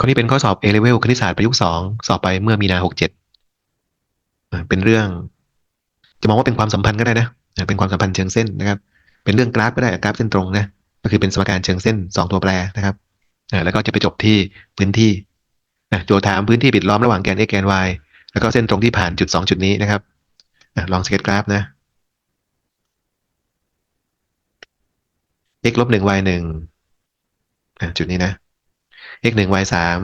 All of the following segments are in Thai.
ข้อนี้เป็นข้อสอบ A level คณิตศาสตร์ประยุกต์สองสอบไปเมื่อมีนาหกเจ็ดเป็นเรื่อง จะมองว่าเป็นความสัมพันธ์ก็ได้นะ เป็นความสัมพันธ์เชิงเส้นนะครับ เป็นเรื่องกราฟก็ได้กราฟเส้นตรงนะ ก็คือเป็นสมการเชิงเส้นสองตัวแปรนะครับแล้วก็จะไปจบที่พื้นที่โจทย์ถามพื้นที่ปิดล้อมระหว่างแกน x แกน y แล้วก็เส้นตรงที่ผ่านจุดสองจุดนี้นะครับลองสเก็ตกราฟนะ x ลบหนึ่ง y หนึ่งจุดนี้นะ x หนึ่ง y สาม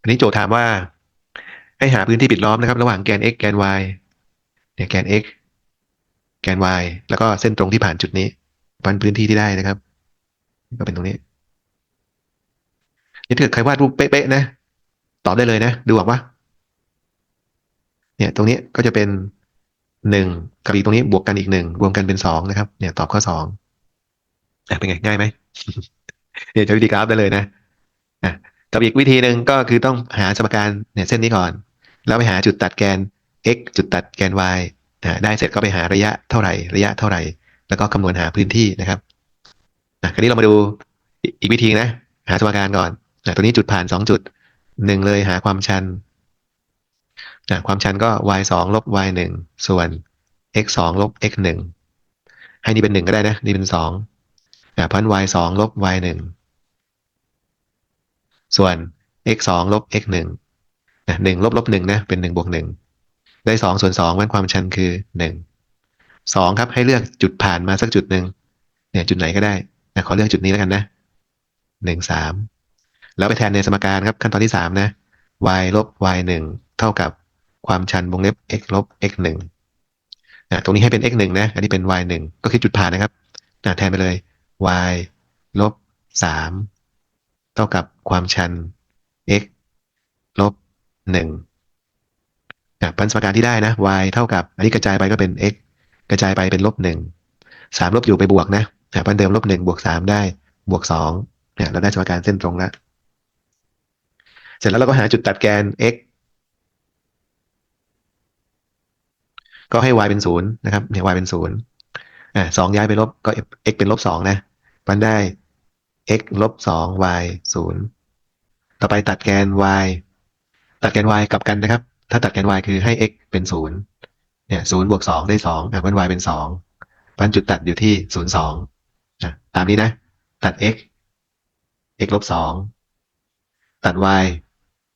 อันนี้โจทย์ถามว่า ให้หาพื้นที่ปิดล้อมนะครับ ระหว่างแกน x แกน y เนี่ยแกน x แกน y แล้วก็เส้นตรงที่ผ่านจุดนี้วันพื้นที่ที่ได้นะครับ ก็เป็นตรงนี้ นี่ถ้าเกิดใครวาดรูปเป๊ะๆนะ ตอบได้เลยนะ ดูออกปะเนี่ย ตรงนี้ก็จะเป็นหนึ่งกับอีกตรงนี้บวกกันอีกหนึ่งรวมกันเป็นสองนะครับ เนี่ยตอบข้อสอง เป็นไงง่ายไหมเนี่ยใช้วิธีกราฟได้เลยนะอะกับอีกวิธีหนึ่งก็คือต้องหาสมการเนี่ยเส้นนี้ก่อน แล้วไปหาจุดตัดแกน x จุดตัดแกน y อ่าได้เสร็จก็ไปหาระยะเท่าไหร่ ระยะเท่าไหร่ แล้วก็คำนวณหาพื้นที่นะครับอะคราวนี้เรามาดูอีกวิธีนะ หาสมการก่อนอะตัวนี้จุดผ่านสองจุดหนึ่งเลยหาความชันอะความชันก็ y สองลบ y หนึ่งส่วน x สองลบ x หนึ่งให้นี่เป็นหนึ่งก็ได้นะ นี่เป็นสองะเพราะฉะนั้น y สองลบ y หนึ่งส่วน x สองลบ x หนึ่งอะหนึ่งลบลบหนึ่งนะเป็นหนึ่งบวกหนึ่งได้สองส่วนสองมันความชันคือหนึ่งสองครับให้เลือกจุดผ่านมาสักจุดหนึ่งเนี่ยจุดไหนก็ได้นะขอเลือกจุดนี้แล้วกันนะหนึ่งสามแล้วไปแทนในสมการครับขั้นตอนที่สามนะ y ลบ y หนึ่งเท่ากับความชันวงเล็บ x ลบ x หนึ่งอะตรงนี้ให้เป็น x หนึ่งนะ อันนี้เป็น y หนึ่งก็คือจุดผ่านนะครับอะแทนไปเลย y ลบสามเท่ากับความชัน x ลบหนึ่งอะพันสมการที่ได้นะ y เท่ากับ อันนี้กระจายไปก็เป็น x กระจายไปเป็นลบหนึ่งสามลบอยู่ไปบวกนะอะพันเดิมลบหนึ่งบวกสามได้บวกสองเนี่ยเราได้สมการเส้นตรงแล้ว เสร็จแล้วเราก็หาจุดตัดแกน x ก็ให้ y เป็นศูนย์นะครับเนี่ย y เป็นศูนย์อ่าสองย้ายไปลบก็ x เป็นลบสองนะ มันได้ x ลบสอง y ศูนย์ต่อไปตัดแกน y ตัดแกน y กลับกันนะครับ ถ้าตัดแกน y คือให้ x เป็นศูนย์เนี่ยศูนย์บวกสองได้สองอะมัน y เป็นสองพันจุดตัดอยู่ที่ศูนย์สองตามนี้นะ ตัด x x ลบสองตัด y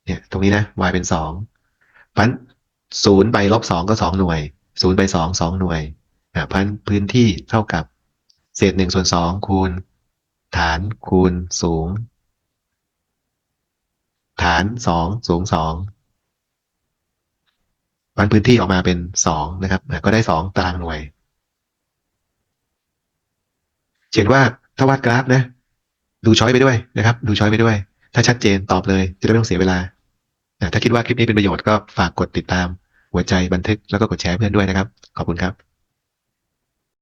เนี่ย ตรงนี้นะ y เป็นสองพันศูนย์ไปลบสองก็สองหน่วยศูนย์ไปสองสองหน่วยอะพันพื้นที่เท่ากับ เศษหนึ่งส่วนสองคูณ ฐานคูณสูง ฐานสองสูงสองพันพื้นที่ออกมาเป็นสองนะครับ ก็ได้สองตารางหน่วยเขียนว่าถ้าวาดกราฟนะ ดูช้อยไปด้วยนะครับ ดูช้อยไปด้วย ถ้าชัดเจนตอบเลย จะได้ไม่ต้องเสียเวลา ถ้าคิดว่าคลิปนี้เป็นประโยชน์ก็ฝากกดติดตาม หัวใจบันทึกแล้วก็กดแชร์เพื่อนด้วยนะครับ ขอบคุณครับ